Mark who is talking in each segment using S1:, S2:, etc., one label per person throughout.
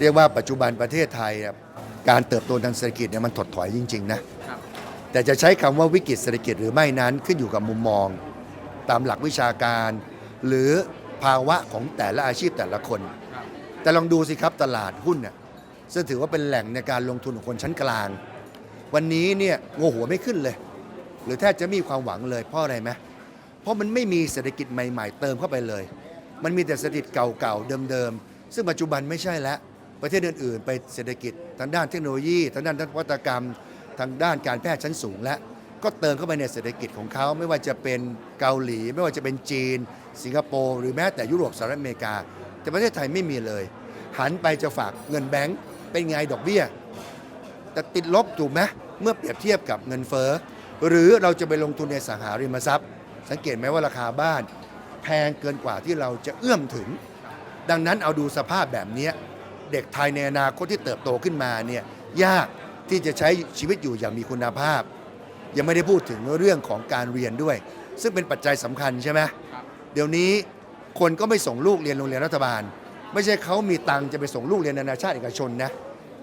S1: เรียกว่าปัจจุบันประเทศไทยอะการเติบโตทางเศรษฐกิจเนี่ยมันถดถอยจริงๆนะ
S2: ครับ
S1: แต่จะใช้คำว่าวิกฤตเศรษฐกิจหรือไม่นั้นขึ้นอยู่กับมุมมอง ตามหลักวิชาการ หรือภาวะของแต่ละอาชีพแต่ละคน
S2: ครับ
S1: แต่ลองดูสิครับตลาดหุ้นเนี่ยซึ่งถือว่าเป็นแหล่งในการลงทุนของคนชั้นกลาง วันนี้เนี่ยโงหัวไม่ขึ้นเลย หรือแทบจะไมมีความหวังเลยเพราะอะไรไหมเพราะมันไม่มีเศรษฐกิจใหม่ ๆ เติมเข้าไปเลย มันมีแต่เศรษฐกิจเก่าๆเดิมๆซึ่งปัจจุบันไม่ใช่แล้ว ประเทศอื่นๆ ไปเศรษฐกิจทางด้านเทคโนโลยีทางด้านนวัตกรรม ทางด้านการแพทย์ชั้นสูง และก็เติมเข้าไปในเศรษฐกิจของเขาไม่ว่าจะเป็นเกาหลี ไม่ว่าจะเป็นจีน สิงคโปร์หรือแม้แต่ยุโรปสหรัฐอเมริกา แต่ประเทศไทยไม่มีเลย หันไปจะฝากเงินแบงก์เป็นไงดอกเบี้ยแต่ติดลบถูกไหมเมื่อเปรียบเทียบกับเงินเฟ้อหรือเราจะไปลงทุนในสังหาริมทรัพย์ สังเกตไหมว่าราคาบ้าน แพงเกินกว่าที่เราจะเอื้อมถึง ดังนั้นเอาดูสภาพแบบนี้ เด็กไทยในอนาคตที่เติบโตขึ้นมาเนี่ยยากที่จะใช้ชีวิตอยู่อย่างมีคุณภาพ ยังไม่ได้พูดถึงเรื่องของการเรียนด้วย ซึ่งเป็นปัจจัยสำคัญใช่ไหม
S2: ครับ
S1: เดี๋ยวนี้คนก็ไม่ส่งลูกเรียนโรงเรียนรัฐบาล ไม่ใช่เขามีตังค์จะไปส่งลูกเรียนนานาชาติเอกชนนะ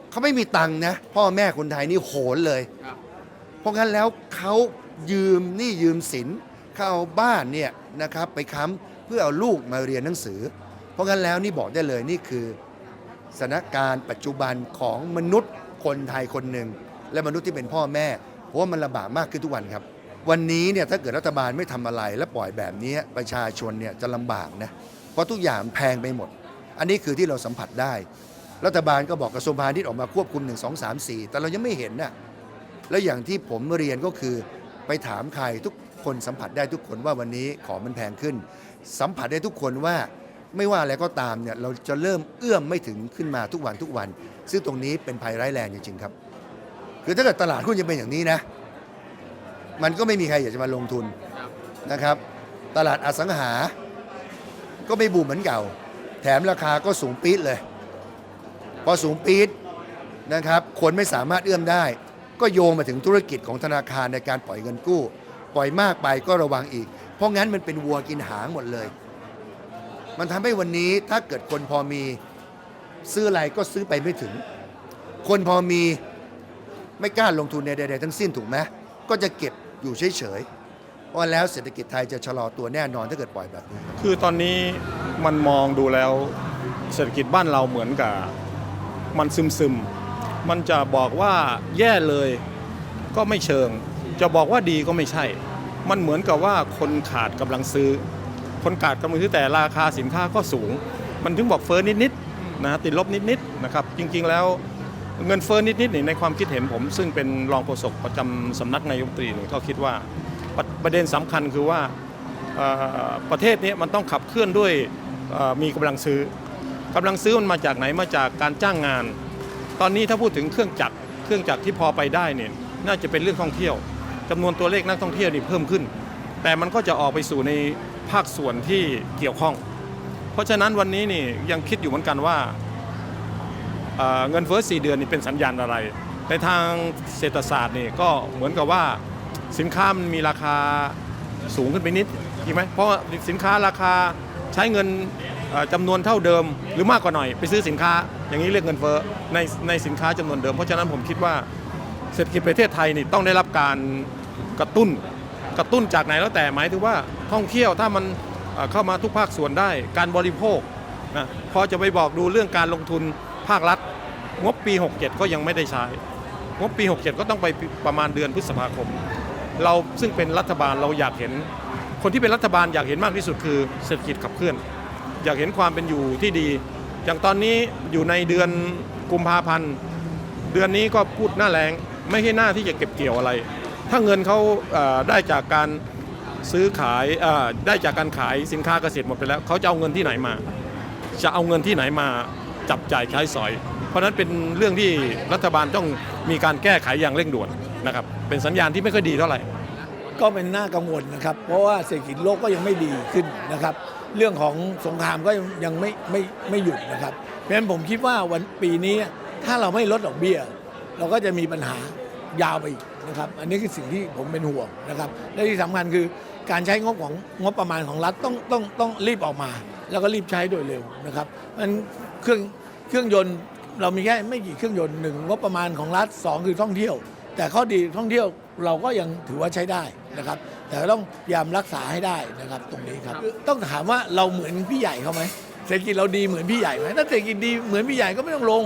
S1: เขาไม่มีตังค์นะพ่อแม่คนไทยนี่โหนเลย
S2: ครับ
S1: เพราะงั้นแล้วเขายืมหนี่ยืมสินเขาเอาบ้านเนี่ยนะครับไปค้ำเพื่อเอาลูกมาเรียนหนังสือ เพราะงั้นแล้วนี่บอกได้เลยนี่คือ สถานการณ์ปัจจุบันของมนุษย์คนไทยคนหนึ่ง และมนุษย์ที่เป็นพ่อแม่เพราะว่ามันลำบากมากขึ้นทุกวันครับ วันนี้เนี่ยถ้าเกิดรัฐบาลไม่ทำอะไร และปล่อยแบบนี้ประชาชนเนี่ยจะลำบากนะเพราะทุกอย่างแพงไปหมด อันนี้คือที่เราสัมผัสได้ รัฐบาลก็บอกกระทรวงพาณิชย์ออกมาควบคุม 1 2 3 4 แต่เรายังไม่เห็นน่ะแล้วอย่างที่ผมเรียนก็คือไปถามใครทุกคนสัมผัสได้ทุกคนว่าวันนี้ของมันแพงขึ้น สัมผัสได้ทุกคนว่า ไม่ว่าอะไรก็ตามเนี่ยเราจะเริ่มเอื้อมไม่ถึงขึ้นมาทุกวันทุกวัน ซึ่งตรงนี้เป็นภัยร้ายแรงจริงๆครับ คือถ้าเกิดตลาดหุ้นยังเป็นอย่างนี้นะ มันก็ไม่มีใครอยากจะมาลงทุนนะครับ ตลาดอสังหา ก็ไม่บูมเหมือนเก่า แถมราคาก็สูงปี๊ดเลย พอสูงปี๊ดนะครับ คนไม่สามารถเอื้อมได้ ก็โยงมาถึงธุรกิจของธนาคารในการปล่อยเงินกู้ ปล่อยมากไปก็ระวังอีก เพราะงั้นมันเป็นวัวกินหางหมดเลย มันทำให้วันนี้ถ้าเกิดคนพอมีซื้ออะไรก็ซื้อไปไม่ถึง คนพอมีไม่กล้าลงทุนในใดๆทั้งสิ้นถูกไหมก็จะเก็บอยู่เฉยๆเพราะแล้วเศรษฐกิจไทยจะชะลอตัวแน่นอนถ้าเกิดปล่อยแบบนี้
S3: คือตอนนี้มันมองดูแล้วเศรษฐกิจบ้านเราเหมือนกับมันซึมซึมๆมันจะบอกว่าแย่เลยก็ไม่เชิง จะบอกว่าดีก็ไม่ใช่ มันเหมือนกับว่าคนขาดกำลังซื้อ คนขาดกำลังซื้อแต่ราคาสินค้าก็สูง มันถึงบอกเฟ้อนิดๆนะติดลบนิดๆนะครับจริงๆแล้วเงินเฟ้อนิดๆนี่ในความคิดเห็นผม ซึ่งเป็นรองโฆษกประจำสำนักนายกตรีเนี่ยก็คิดว่าประประเด็นสำคัญคือว่าประเทศนี้มันต้องขับเคลื่อนด้วยมีกำลังซื้อกำลังซื้อมันมาจากไหนมาจากการจ้างงาน ตอนนี้ถ้าพูดถึงเครื่องจักรเครื่องจักรที่พอไปได้เนี่ยน่าจะเป็นเรื่องท่องเที่ยวจำนวนตัวเลขนักท่องเที่ยวนี่เพิ่มขึ้น แต่มันก็จะออกไปสู่ใน ภาคส่วนที่เกี่ยวข้อง เพราะฉะนั้นวันนี้นี่ยังคิดอยู่เหมือนกันว่าเเงินเฟ้อ4เดือนนี่เป็นสัญญาณอะไร ในทางเศรษฐศาสตร์นี่ก็เหมือนกับว่าสินค้ามันมีราคาสูงขึ้นไปนิดจริงไหมเพราะสินค้าราคาใช้เงินเอ่อจำนวนเท่าเดิมหรือมากกว่าหน่อยไปซื้อสินค้า อย่างนี้เรียกเงินเฟ้อในในสินค้าจำนวนเดิม เพราะฉะนั้นผมคิดว่าเศรษฐกิจประเทศไทยนี่ต้องได้รับการกระตุ้น กระตุ้นจากไหนแล้วแต่หมายถึงว่าท่องเที่ยวถ้ามันเข้ามาทุกภาคส่วนได้การบริโภคนะพอจะไปบอกดูเรื่องการลงทุนภาครัฐ งบปี 67 ก็ยังไม่ได้ใช้ งบปี 67 ก็ต้องไปประมาณเดือนพฤษภาคม เราซึ่งเป็นรัฐบาลเราอยากเห็น คนที่เป็นรัฐบาลอยากเห็นมากที่สุดคือเศรษฐกิจขับเคลื่อน อยากเห็นความเป็นอยู่ที่ดี อย่างตอนนี้อยู่ในเดือนกุมภาพันธ์เดือนนี้ก็พูดหน้าแรงไม่ใช่หน้าที่จะเก็บเกี่ยวอะไร ถ้าเงินเขาได้จากการซื้อขายได้จากการขายสินค้าเกษตรหมดไปแล้วเขาจะเอาเงินที่ไหนมา จะเอาเงินที่ไหนมาจับจ่ายใช้สอย เพราะนั้นเป็นเรื่องที่รัฐบาลต้องมีการแก้ไขอย่างเร่งด่วนนะครับเป็นสัญญาณที่ไม่ค่อยดีเท่าไหร่
S4: ก็เป็นน่ากังวลนะครับ เพราะว่าเศรษฐกิจโลกก็ยังไม่ดีขึ้นนะครับ เรื่องของสงครามก็ยังยังไม่ไม่ไม่หยุดนะครับเพราะฉะนั้นผมคิดว่าวันปีนี้ถ้าเราไม่ลดดอกเบี้ย เราก็จะมีปัญหา ยาวไปอีกนะครับอันนี้คือสิ่งที่ผมเป็นห่วงนะครับและที่สำคัญคือการใช้งบของงบประมาณของรัฐต้องต้องต้องรีบออกมา แล้วก็รีบใช้โดยเร็วนะครับเพราะฉะนั้นเครื่องเครื่องยนต์เรามีแค่ไม่กี่เครื่องยนต์หนึ่งงบประมาณของรัฐสองคือท่องเที่ยว แต่ข้อดีท่องเที่ยวเราก็ยังถือว่าใช้ได้นะครับ แต่ต้องพยายามรักษาให้ได้นะครับตรงนี้ครับต้องถามว่าเราเหมือนพี่ใหญ่เขาไหมเศรษฐกิจเราดีเหมือนพี่ใหญ่ไหมถ้าเศรษฐกิจดีเหมือนพี่ใหญ่ก็ไม่ต้องลง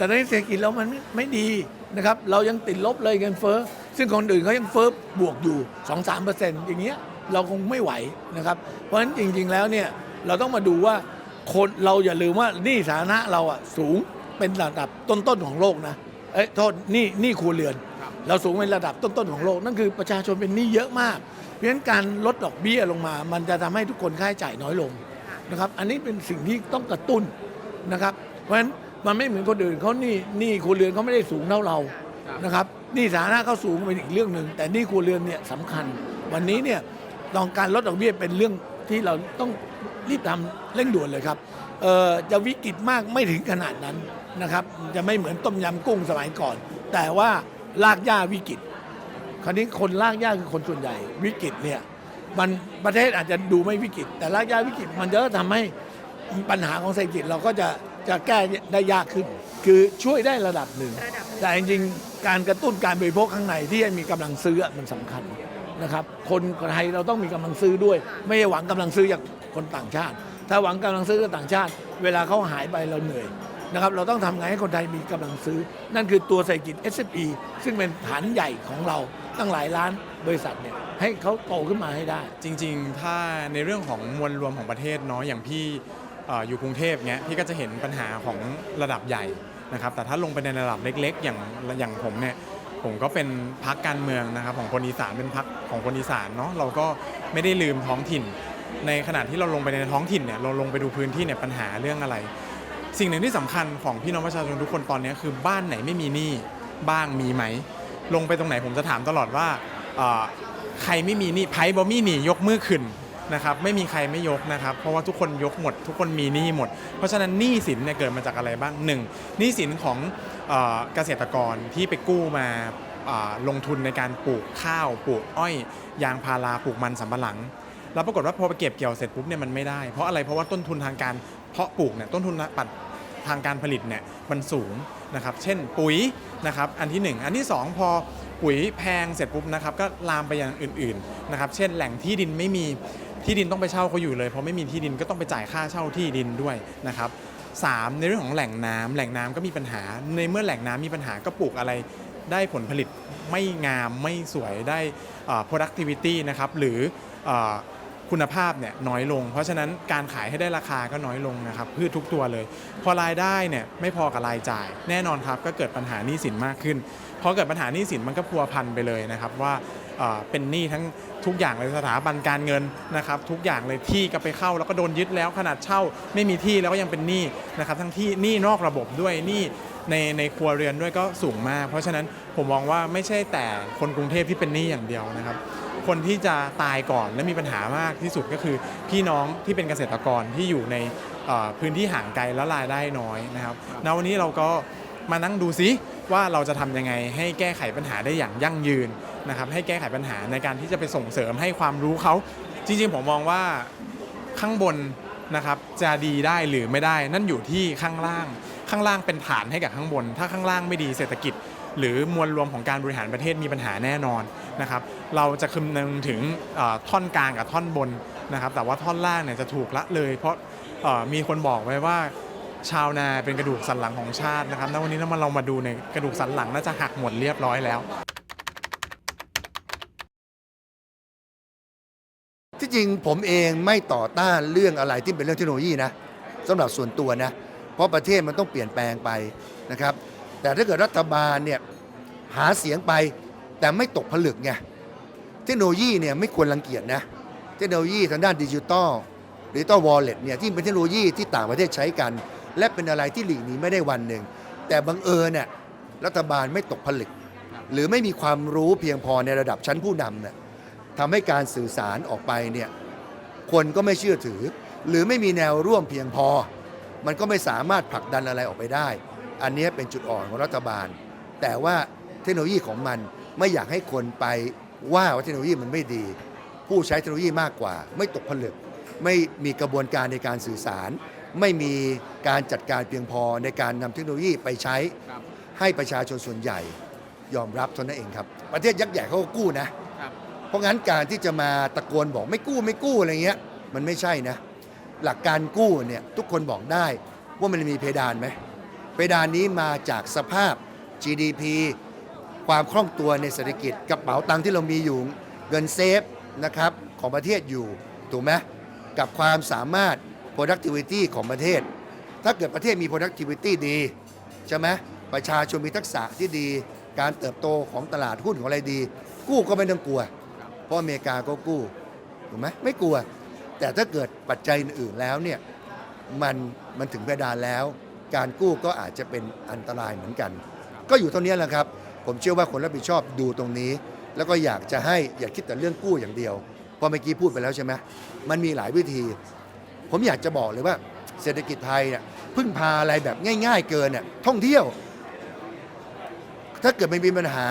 S4: แต่ในเศรษฐกิจเรามันไม่ไม่ดีนะครับ เรายังติดลบเลยเงินเฟ้อ ซึ่งคนอื่นเขายังเฟ้อบวกอยู่ 2-3%อย่างเงี้ยเราคงไม่ไหวนะครับ เพราะฉะนั้นจริง ๆ แล้วเนี่ยเราต้องมาดูว่าคนเราอย่าลืมว่าหนี้สาธารณะเราอะสูงเป็นระดับต้นๆของโลกนะ เอ้ยโทษหนี้หนี้ครัวเรือน เราสูงเป็นระดับต้นๆของโลก นั่นคือประชาชนเป็นหนี้เยอะมาก เพราะฉะนั้นการลดดอกเบี้ยลงมา มันจะทำให้ทุกคนค่าใช้จ่ายน้อยลงนะครับ อันนี้เป็นสิ่งที่ต้องกระตุ้นนะครับ เพราะฉะนั้น มันไม่เหมือนคนอื่นเขาหนี้หนี้ครัวเรือนเขาไม่ได้สูงเท่าเรานะครับหนี้สาธารณะเขาสูงเป็นอีกเรื่องหนึ่งแต่หนี้ครัวเรือนเนี่ยสำคัญ วันนี้เนี่ยลองการลดดอกเบี้ยเป็นเรื่องที่เราต้องรีบทำเร่งด่วนเลยครับเอ่อจะวิกฤตมากไม่ถึงขนาดนั้นนะครับ จะไม่เหมือนต้มยำกุ้งสมัยก่อน แต่ว่าลากย่าวิกฤต คราวนี้คนลากย่าคือคนส่วนใหญ่วิกฤตเนี่ยมันประเทศอาจจะดูไม่วิกฤต แต่ลากย่าวิกฤต มันจะทำให้ปัญหาของเศรษฐกิจเราก็จะ จะแก้ได้ยากขึ้น คือช่วยได้ระดับหนึ่ง
S2: ระดับหนึ่ง
S4: แต่จริงๆการกระตุ้นการบริโภคข้างในที่ให้มีกำลังซื้อมันสำคัญนะครับ คนไทยเราต้องมีกำลังซื้อด้วย ไม่ใช่หวังกำลังซื้อจากคนต่างชาติ ถ้าหวังกำลังซื้อจากต่างชาติ เวลาเขาหายไปเราเหนื่อยนะครับเราต้องทำไงให้คนไทยมีกำลังซื้อ นั่นคือตัวเศรษฐกิจ s อ p ซึ่งเป็นฐานใหญ่ของเราตั้งหลายล้านบริษัทเนี่ยให้เขาโตขึ้นมาให้ได้
S5: จริงๆ ถ้าในเรื่องของมวลรวมของประเทศเนาะอย่างพี่เอยู่กรุงเทพเงี้ยพี่ก็จะเห็นปัญหาของระดับใหญ่นะครับแต่ถ้าลงไปในระดับเล็ก ๆ อย่างอย่างผมเนี่ยผมก็เป็นพักการเมืองนะครับของคนอีสานเป็นพักของคนอีสานเนาะเราก็ไม่ได้ลืมท้องถิ่น ในขณะที่เราลงไปในท้องถิ่นเนี่ยเราลงไปดูพื้นที่เนี่ยปัญหาเรื่องอะไร สิ่งหนึ่งที่สำคัญของพี่น้องประชาชนทุกคนตอนนี้คือบ้านไหนไม่มีหนี้บ้างมีไหม ลงไปตรงไหนผมจะถามตลอดว่าใครไม่มีหนี้ไพ่บอมี่หนียกมือขึ้น นะครับไม่มีใครไม่ยกนะครับ เพราะว่าทุกคนยกหมด ทุกคนมีหนี้หมด เพราะฉะนั้นหนี้สินเนี่ยเกิดมาจากอะไรบ้างหนึ่งหนี้สินของเกษตรกรที่ไปกู้มาลงทุนในการปลูกข้าว ปลูกอ้อย ยางพาราปลูกมันสำปะหลัง แล้วปรากฏว่าพอไปเก็บเกี่ยวเสร็จปุ๊บเนี่ยมันไม่ได้ เพราะอะไรเพราะว่าต้นทุนทางการเพาะปลูกเนี่ยต้นทุนปัดทางการผลิตเนี่ยมันสูงนะครับ เช่นปุ๋ยนะครับอันที่หนึ่งอันที่สองพอปุ๋ยแพงเสร็จปุ๊บนะครับก็ลามไปอย่างอื่นๆนะครับเช่นแหล่งที่ดินไม่มี ที่ดินต้องไปเช่าเขาอยู่เลยเพราะไม่มีที่ดินก็ต้องไปจ่ายค่าเช่าที่ดินด้วยนะครับสามในเรื่องของแหล่งน้ำแหล่งน้ำก็มีปัญหา ในเมื่อแหล่งน้ำมีปัญหาก็ปลูกอะไรได้ผลผลิตไม่งามไม่สวยได้ productivity นะครับหรืออคุณภาพเนี่ยน้อยลง เพราะฉะนั้นการขายให้ได้ราคาก็น้อยลงนะครับพืชทุกตัวเลย พอรายได้เนี่ยไม่พอกับรายจ่าย แน่นอนครับก็เกิดปัญหานี้สินมากขึ้น พอเกิดปัญหาหนี้สินมันก็พัวพันไปเลยนะครับว่าเป็นหนี้ทั้งทุกอย่างเลยสถาบันการเงินนะครับทุกอย่างเลยที่ก็ไปเข้าแล้วก็โดนยึดแล้วขนาดเช่า ไม่มีที่แล้วก็ยังเป็นหนี้นะครับทั้งที่หนี้นอกระบบด้วยหนี้ในในครัวเรือนด้วยก็สูงมาก เพราะฉะนั้นผมมองว่าไม่ใช่แต่คนกรุงเทพที่เป็นหนี้อย่างเดียวนะครับ คนที่จะตายก่อนและมีปัญหามากที่สุดก็คือ พี่น้องที่เป็นเกษตรกรที่อยู่ในพื้นที่ห่างไกลและรายได้น้อยนะครับณวันนี้เราก็ มานั่งดูซิว่าเราจะทำยังไงให้แก้ไขปัญหาได้อย่างยั่งยืนนะครับให้แก้ไขปัญหาในการที่จะไปส่งเสริมให้ความรู้เขา จริงๆผมมองว่าข้างบนนะครับจะดีได้หรือไม่ได้ นั่นอยู่ที่ข้างล่าง ข้างล่างเป็นฐานให้กับข้างบน ถ้าข้างล่างไม่ดีเศรษฐกิจ หรือมวลรวมของการบริหารประเทศมีปัญหาแน่นอนนะครับเราจะคำนึงถึงท่อนกลางกับท่อนบนนะครับแต่ว่าท่อนล่างเนี่ยจะถูกละเลย เพราะมีคนบอกไว้ว่า ชาวนาเป็นกระดูกสันหลังของชาตินะครับณวันนี้ถ้ามาเรามาดูในยกระดูกสันหลังน่าจะหักหมดเรียบร้อยแล้ว
S1: ที่จริงผมเองไม่ต่อต้านเรื่องอะไรที่เป็นเรื่องเทคโนโลยีนะสำหรับส่วนตัวนะ เพราะประเทศมันต้องเปลี่ยนแปลงไปนะครับ แต่ถ้าเกิดรัฐบาลเนี่ยหาเสียงไปแต่ไม่ตกผลึกไงเทคโนโลยีเนี่ยไม่ควรรังเกียจนะเทคโนโลยีทางด้านดิจิตอลดิจิตอลวอลเล็ตเนี่ยที่เป็นเทคโนโลยีที่ต่างประเทศใช้กัน และเป็นอะไรที่หลีกหนีไม่ได้วันหนึ่ง แต่บังเอิญเนี่ยรัฐบาลไม่ตกผลึก หรือไม่มีความรู้เพียงพอในระดับชั้นผู้นำเนี่ยทำให้การสื่อสารออกไปเนี่ยคนก็ไม่เชื่อถือ หรือไม่มีแนวร่วมเพียงพอ มันก็ไม่สามารถผลักดันอะไรออกไปได้ อันนี้เป็นจุดอ่อนของรัฐบาล แต่ว่าเทคโนโลยีของมันไม่อยากให้คนไปว่าว่าเทคโนโลยีมันไม่ดี ผู้ใช้เทคโนโลยีมากกว่า ไม่ตกผลึก ไม่มีกระบวนการในการสื่อสาร ไม่มีการจัดการเพียงพอในการนำเทคโนโลยีไปใช้ให้ประชาชนส่วนใหญ่ยอมรับเท่านั้นเองครับ ประเทศยักษ์ใหญ่เขาก็กู้นะเพราะงั้นการที่จะมาตะโกนบอกไม่กู้ไม่กู้อะไรเงี้ย มันไม่ใช่นะ หลักการกู้เนี่ยทุกคนบอกได้ว่ามันมีเพดานไหมเพดานนี้มาจากสภาพ GDP ความคล่องตัวในเศรษฐกิจกระเป๋าตังค์ที่เรามีอยู่เงินเซฟนะครับของประเทศอยู่ถูกไหมกับความสามารถ productivity ของประเทศ ถ้าเกิดประเทศมี productivity ดี ใช่ไหมประชาชนมีทักษะที่ดี การเติบโตของตลาดหุ้นของอะไรดี กู้ก็ไม่ต้องกลัว เพราะอเมริกาก็กู้ถูกไหมไม่กลัว แต่ถ้าเกิดปัจจัยอื่นแล้วเนี่ยมันมันถึงเพดานแล้ว การกู้ก็อาจจะเป็นอันตรายเหมือนกัน ก็อยู่เท่านี้แหละครับ ผมเชื่อว่าคนรับผิดชอบดูตรงนี้ แล้วก็อยากจะให้อย่าคิดแต่เรื่องกู้อย่างเดียวพราะเมื่อกี้พูดไปแล้วใช่ไหมมันมีหลายวิธี ผมอยากจะบอกเลยว่าเศรษฐกิจไทยเนี่ยพึ่งพาอะไรแบบง่าย ๆ เกินเนี่ยท่องเที่ยว ถ้าเกิดไม่มีปัญหา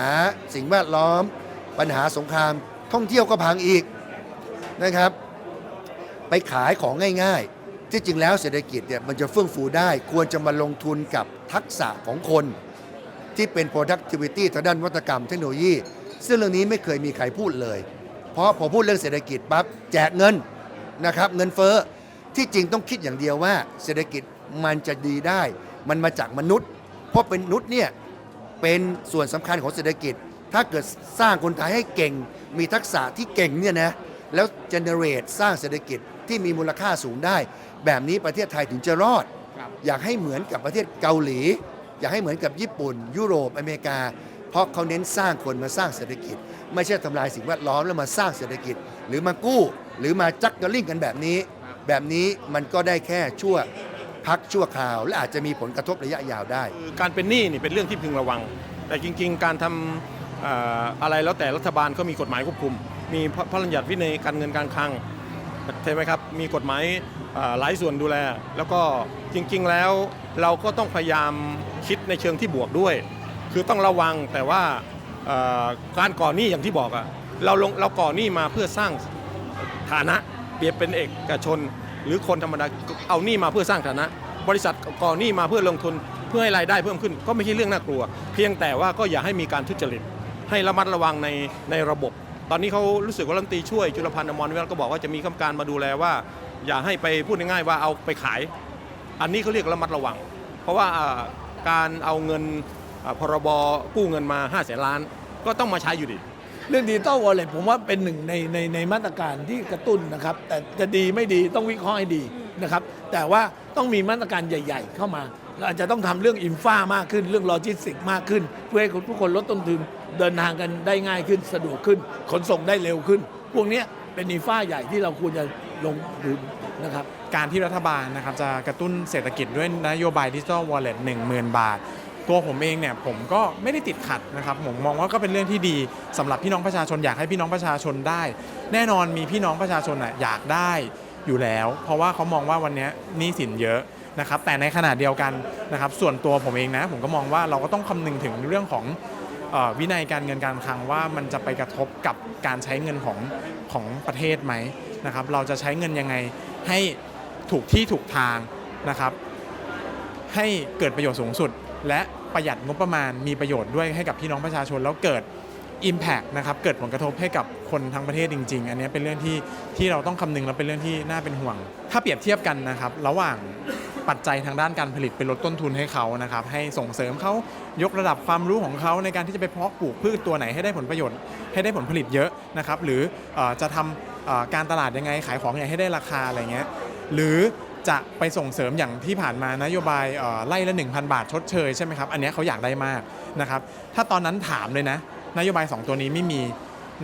S1: สิ่งแวดล้อม ปัญหาสงคราม ท่องเที่ยวก็พังอีกนะครับ ไปขายของง่ายๆ ที่จริงแล้วเศรษฐกิจเนี่ยมันจะเฟื่องฟูได้ ควรจะมาลงทุนกับทักษะของคน ที่เป็น productivity ทางด้านนวัตกรรมเทคโนโลยี ซึ่งเรื่องนี้ไม่เคยมีใครพูดเลย เพราะพอพูดเรื่องเศรษฐกิจปั๊บแจกเงินนะครับเงินเฟ้อ ที่จริงต้องคิดอย่างเดียวว่า เศรษฐกิจมันจะดีได้ มันมาจากมนุษย์ เพราะเป็นมนุษย์เนี่ยเป็นส่วนสำคัญของเศรษฐกิจ ถ้าเกิดสร้างคนไทยให้เก่ง มีทักษะที่เก่งเนี่ยนะแล้ว generate สร้างเศรษฐกิจที่มีมูลค่าสูงได้ แบบนี้ประเทศไทยถึงจะรอด อยากให้เหมือนกับประเทศเกาหลี อยากให้เหมือนกับญี่ปุ่น ยุโรปอเมริกา เพราะเขาเน้นสร้างคนมาสร้างเศรษฐกิจ ไม่ใช่ทำลายสิ่งแวดล้อมแล้วมาสร้างเศรษฐกิจ หรือมากู้ หรือมาจักกระลิ่งกันแบบนี้ แบบนี้มันก็ได้แค่ชั่วพักชั่วคราว และอาจจะมีผลกระทบระยะยาวได้
S3: คือการเป็นหนี้นี่เป็นเรื่องที่พึงระวัง แต่จริง ๆ การทำเอ่ออะไรแล้วแต่รัฐบาลก็มีกฎหมายควบคุม มีพระพระราชบัญญัติวินัยการเงินการคลังใช่ไหมครับ มีกฎหมายเอ่อหลายส่วนดูแล แล้วก็จริง ๆ แล้วเราก็ต้องพยายามคิดในเชิงที่บวกด้วย คือต้องระวังแต่ว่าเอ่อการก่อหนี้อย่างที่บอกอะเราลงเราก่อหนี้มาเพื่อสร้างฐานะเปรียบเป็นเอกชน หรือคนธรรมดาเอาหนี้มาเพื่อสร้างฐานะ บริษัทก่อหนี้มาเพื่อลงทุนเพื่อให้รายได้เพิ่มขึ้น ก็ไม่ใช่เรื่องน่ากลัว เพียงแต่ว่าก็อย่าให้มีการทุจริตให้ระมัดระวังในในระบบ ตอนนี้เขารู้สึกว่ารัฐมนตรีช่วยจุลพันธ์อมรวิวัฒน์ก็บอกว่าจะมีกรรมการมาดูแลว่า อย่าให้ไปพูดง่ายๆว่าเอาไปขาย อันนี้เขาเรียกระมัดระวัง เพราะว่าการเอาเงินพรบกู้เงินมา5้าแสนล้าน ก็ต้องมาใช้อยู่ดี
S4: เรื่องดิจิตอลวอลเล็ตผมว่าเป็นหนึ่งในในในมาตรการที่กระตุ้นนะครับ แต่จะดีไม่ดีต้องวิเคราะห์ให้ดีนะครับ แต่ว่าต้องมีมาตรการใหญ่ ๆ เข้ามาเราอาจจะต้องทำเรื่องอินฟามากขึ้น เรื่องโลจิสติกมากขึ้น เพื่อให้ทุกคนลดต้นทุนเดินทางกันได้ง่ายขึ้นสะดวกขึ้น ขนส่งได้เร็วขึ้น พวกนี้เป็นอินฟาใหญ่ที่เราควรจะลงทุนนะครับ
S5: การที่รัฐบาลนะครับจะกระตุ้นเศรษฐกิจด้วยนโยบายดิจิ t a ลวอลเล็ตหนึ่งหมื่นบาท ตัวผมเองเนี่ยผมก็ไม่ได้ติดขัดนะครับผมมองว่าก็เป็นเรื่องที่ดีสำหรับพี่น้องประชาชนอยากให้พี่น้องประชาชนได้ แน่นอนมีพี่น้องประชาชนอะอยากได้อยู่แล้ว เพราะว่าเขามองว่าวันนี้หนี้สินเยอะนะครับแต่ในขณะเดียวกันนะครับส่วนตัวผมเองนะผมก็มองว่าเราก็ต้องคำนึงถึงเรื่องของวินัยการเงินการคลังว่ามันจะไปกระทบกับการใช้เงินของของประเทศไหมนะครับเราจะใช้เงินยังไงให้ถูกที่ถูกทางนะครับให้เกิดประโยชน์สูงสุด และประหยัดงบประมาณมีประโยชน์ด้วยให้กับพี่น้องประชาชนแล้วเกิด Impact นะครับเกิดผลกระทบให้กับคนทั้งประเทศจริง ๆ อันนี้เป็นเรื่องที่ที่เราต้องคำนึงและเป็นเรื่องที่น่าเป็นห่วง ถ้าเปรียบเทียบกันนะครับระหว่างปัจจัยทางด้านการผลิตเป็นลดต้นทุนให้เขานะครับให้ส่งเสริมเขายกระดับความรู้ของเขาในการที่จะไปเพาะปลูกพืชตัวไหนให้ได้ผลประโยชน์ให้ได้ผลผลิตเยอะนะครับหรืออจะทำการตลาดยังไงขายของยังไงให้ได้ราคาอะไรเงี้ยหรือ จะไปส่งเสริมอย่างที่ผ่านมานโยบายเอ่อไล่ละ 1,000 บาทชดเชยใช่ไหมครับ อันนี้เขาอยากได้มากนะครับถ้าตอนนั้นถามเลยนะ นโยบาย 2 ตัวนี้ไม่มี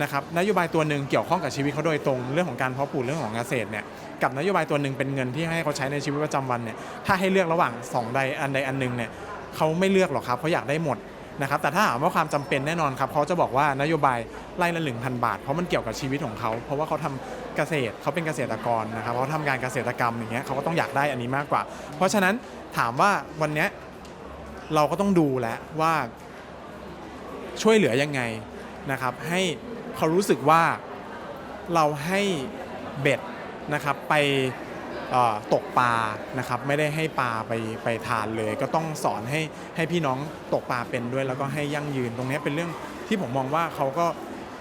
S5: นะครับนโยบายตัวหนึ่งเกี่ยวข้องกับชีวิตเขาโดยตรงเรื่องของการเพาะปลูกเรื่องของเกษตรเนี่ยกับนโยบายตัวหนึ่งเป็นเงินที่ให้เขาใช้ในชีวิตประจำวันเนี่ยถ้าให้เลือกระหว่าง 2 ใดอันใดอันหนึ่งเนี่ยเขาไม่เลือกหรอกครับเขาอยากได้หมด นะครับแต่ถ้าถามว่าความจำเป็นแน่นอนครับเขาจะบอกว่านโยบายไล่ละหนึ่งพันบาท เพราะมันเกี่ยวกับชีวิตของเขาเพราะว่าเขาทำเกษตรเขาเป็นเกษตรกรนะครับเขาทำการเกษตรกรรมอย่างเงี้ยเขาก็ต้องอยากได้อันนี้มากกว่า เพราะฉะนั้นถามว่าวันเนี้ยเราก็ต้องดูแล้วว่าช่วยเหลือยังไงนะครับให้เขารู้สึกว่าเราให้เบ็ดนะครับไป ตกปลานะครับไม่ได้ให้ปลาไปไปทานเลย ก็ต้องสอนให้ให้พี่น้องตกปลาเป็นด้วย แล้วก็ให้ยั่งยืนตรงนี้เป็นเรื่องที่ผมมองว่าเขาก็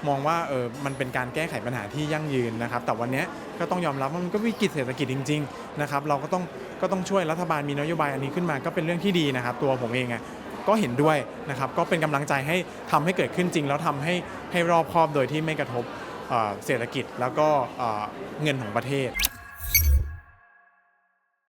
S5: มองว่าเออมันเป็นการแก้ไขปัญหาที่ยั่งยืนนะครับ แต่วันนี้ก็ต้องยอมรับว่ามันก็วิกฤตเศรษฐกิจจริง ๆนะครับ เราก็ต้องก็ต้องช่วยรัฐบาลมีนโยบายอันนี้ขึ้นมาก็เป็นเรื่องที่ดีนะครับ ตัวผมเองอะก็เห็นด้วยนะครับ ก็เป็นกำลังใจให้ทำให้เกิดขึ้นจริง แล้วทำให้ให้รอบครอบโดยที่ไม่กระทบเศรษฐกิจแล้วก็เงินของประเทศ